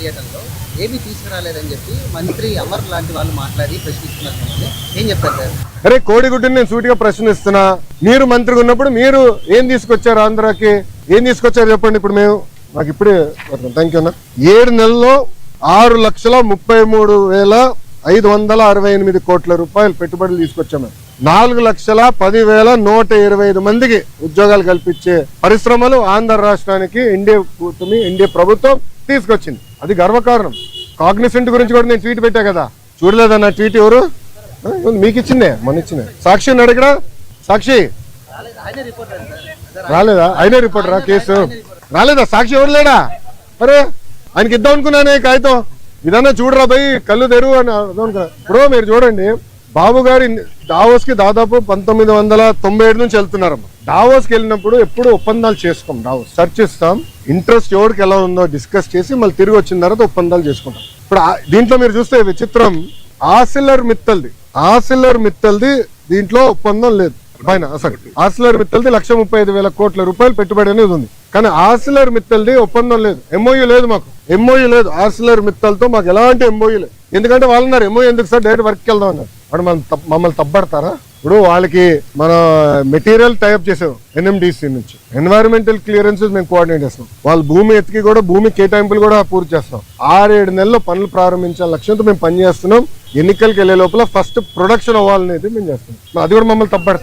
పర్యటనలో ఏమీ తీసుకురాలేదని చెప్పి మంత్రి అమర్ లాంటి వాళ్ళు మాట్లాడి ప్రశ్నిస్తున్నారు ఏం చెప్తారు సార్? అరే కోడిగుడ్డుని నేను సూటిగా ప్రశ్నిస్తున్నా. మీరు మంత్రిగా ఉన్నప్పుడు మీరు ఏం తీసుకొచ్చారు ఆంధ్రాకి? ఏం తీసుకొచ్చారు చెప్పండి ఇప్పుడు మేము. నాకు ఇప్పుడే థ్యాంక్ యూ అన్న. ఏడు నెలల్లో ఆరు లక్షల ముప్పై మూడు వేల ఐదు వందల అరవై ఎనిమిది కోట్ల రూపాయలు పెట్టుబడులు తీసుకొచ్చాము నాలుగు లక్షల పదివేల నూట ఇరవై ఐదు మందికి ఉద్యోగాలు కల్పించే పరిశ్రమలు ఆంధ్ర రాష్ట్రానికి ఎన్డీఏ కూటమి ఎన్డీఏ ప్రభుత్వం తీసుకొచ్చింది. అది గర్వకారణం. కాగ్నిసెంట్ గురించి కూడా నేను ట్వీట్ పెట్టా కదా. చూడలేదన్న ట్వీట్ ఎవరు? మీకు ఇచ్చిందే మొన్న ఇచ్చిందే. సాక్షి ఉన్నాడు ఇక్కడ? సాక్షి? రాలేదా? అయినా రిపోర్టరా కేసు? రాలేదా? సాక్షి ఎవరు లేడా? అరే ఆయనకి ఇద్దాం అనుకున్నానే కాగితం. ఇదన్నా చూడరా పోయి కళ్ళు తెరువు అని అనుకున్నా. ఇప్పుడు మీరు చూడండి. బాబు గారి డావోస్కి దాదాపు పంతొమ్మిది వందల తొంభై ఏడు నుంచి వెళ్తున్నారమ్మ. డావోస్కి వెళ్ళినప్పుడు ఎప్పుడు ఒప్పందాలు చేసుకోం డావోస్ చర్చిస్తాం ఇంట్రెస్ట్ ఎవరికి ఎలా ఉందో డిస్కస్ చేసి మళ్ళీ తిరిగి వచ్చిన తర్వాత ఒప్పందాలు చేసుకుంటాం. ఇప్పుడు దీంట్లో మీరు చూస్తే విచిత్రం. ఆసిల్లర్ మిత్తల్ది. ఆసిల్లర్ మిత్తల్ది దీంట్లో ఒప్పందం లేదు. పైన అసలు ఆసిలర్ మిత్తల్ది లక్ష ముప్పై ఐదు వేల కోట్ల రూపాయలు పెట్టుబడి అనేది ఉంది. కానీ ఆసిలర్ మిత్తల్ది ఒప్పందం లేదు. ఎంఓయూ లేదు మాకు. ఎంఓయూ లేదు. ఆసిలర్ మిత్తల్తో మాకు ఎలాంటి ఎంఓయూ లేదు. ఎందుకంటే వాళ్ళు అన్నారు ఎంఓయూ ఎందుకు సార్? డైరెక్ట్ వర్క్కి వెళ్దాం అన్నారు. వాడు మనం మమ్మల్ని తప్పడతారా ఇప్పుడు వాళ్ళకి మన మెటీరియల్ టైప్ చేసాం ఎన్ఎండిసి నుంచి. ఎన్వైరన్మెంటల్ క్లియరెన్సెస్ మేము కోఆర్డినేట్ చేస్తాం. వాళ్ళ భూమి ఎత్తికి కూడా భూమి కేటాయింపులు కూడా పూర్తి చేస్తాం. ఆరేడు నెలల్లో పనులు ప్రారంభించాల లక్ష్యంతో మేము పని చేస్తున్నాం ఎన్నికలకు వెళ్ళే లోపల ఫస్ట్ ప్రొడక్షన్ అవ్వాలనేది మేము చేస్తున్నాం. అది కూడా మమ్మల్ని తప్పడతారు